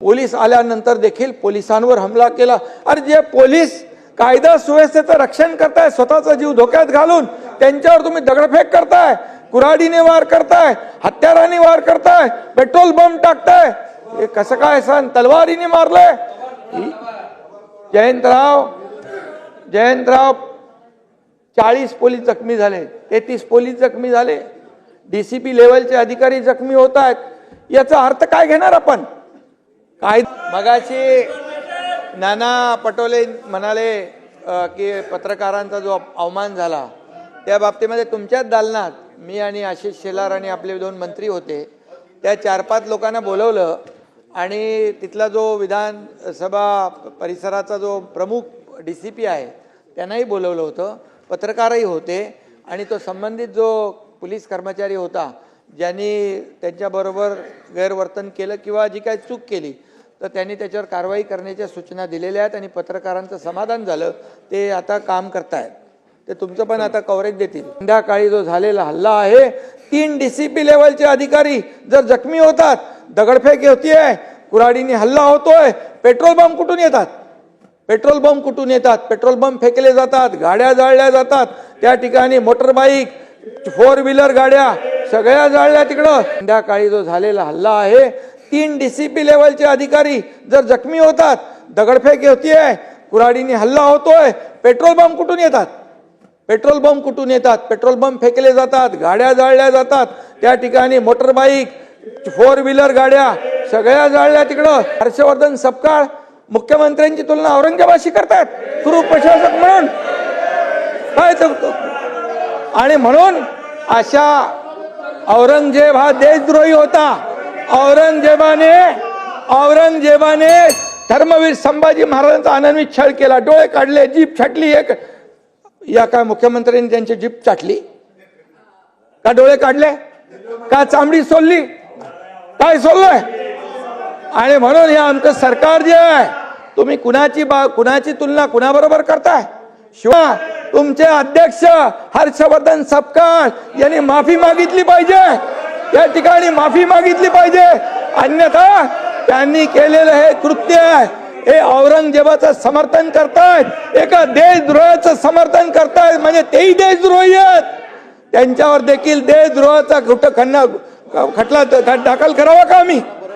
Police आल्यानंतर देखील पोलिसांवर हमला केला. अरे जे पोलीस कायदा सुव्यवस्थेचं रक्षण करताय स्वतःचा जीव धोक्यात घालून त्यांच्यावर तुम्ही दगडफेक करताय कुऱ्हाडीने वार करताय हत्याराने वार करताय पेट्रोल बॉम्ब टाकताय. हे कसं काय सण? तलवारीने मारलंय? जयंतराव जयंतराव चाळीस पोलीस जखमी झाले तेहतीस पोलीस जखमी झाले. डीसीपी लेवलचे अधिकारी जखमी होत आहेत. याचा अर्थ काय घेणार आपण? काय? मगाशी नाना पटोले म्हणाले की पत्रकारांचा जो अवमान झाला त्या बाबतीमध्ये तुमच्याच दालनात मी आणि आशिष शेलार आणि आपले दोन मंत्री होते त्या चार पाच लोकांना बोलवलं आणि तिथला जो विधानसभा परिसराचा जो प्रमुख डी सी पी आहे त्यांनाही बोलवलं होतं. पत्रकारही होते आणि तो संबंधित जो पोलीस कर्मचारी होता ज्यांनी त्यांच्याबरोबर गैरवर्तन केलं किंवा जी काही चूक केली तर त्यांनी त्याच्यावर कारवाई करण्याच्या सूचना दिलेल्या आहेत आणि पत्रकारांचं समाधान झालं. ते आता काम करतायत. ते तुमचं पण आता कव्हरेज देतील. संध्याकाळी जो झालेला हल्ला आहे तीन डीसीपी लेवलचे अधिकारी जर जखमी होतात दगडफेक होतीये कुऱ्हाडीने हल्ला होतोय पेट्रोल बॉम्ब कुठून येतात? पेट्रोल बॉम्ब कुठून येतात? पेट्रोल बॉम्ब फेकले जातात गाड्या जाळल्या जातात. त्या ठिकाणी मोटरबाईक फोर व्हीलर गाड्या सगळ्या जाळल्या तिकडं. संध्याकाळी जो झालेला हल्ला आहे तीन डीसीपी लेवलचे अधिकारी जर जखमी होतात दगडफेक होतीये कुऱ्हाडीने हल्ला होतोय पेट्रोल बॉम्ब कुठून येतात? पेट्रोल बॉम्ब कुठून येतात? पेट्रोल बॉम्ब फेकले जातात गाड्या जाळल्या जातात त्या ठिकाणी मोटरबाईक फोर व्हीलर गाड्या सगळ्या जाळल्या तिकडं. हर्षवर्धन सपकाळ मुख्यमंत्र्यांची तुलना औरंगाबादशी करतात गुरु प्रशासक म्हणून. काय आणि म्हणून अशा औरंगजेब हा देशद्रोही होता. औरंगजेबाने औरंगजेबाने धर्मवीर संभाजी महाराजांचा आनंदी छळ केला. डोळे काढले जीप छाटली एक या काय मुख्यमंत्र्यांनी त्यांची जीप चाटली का डोळे काढले? का चांबडी सोलली? काय सोललंय? आणि म्हणून हे आमचं सरकार जे आहे तुम्ही कुणाची बा कुणाची तुलना कुणाबरोबर करताय? शिवाय तुमचे अध्यक्ष हर्षवर्धन सपकाळ यांनी माफी मागितली पाहिजे. या ठिकाणी माफी मागितली पाहिजे. अन्यथा त्यांनी केलेलं हे कृत्य आहे. हे औरंगजेबाचं समर्थन करतायत. एका देशद्रोहाचं समर्थन करतायत. म्हणजे तेही देशद्रोही आहेत. त्यांच्यावर देखील देशद्रोहाचा कुठं खन्ना खटला दाखल करावा का आम्ही?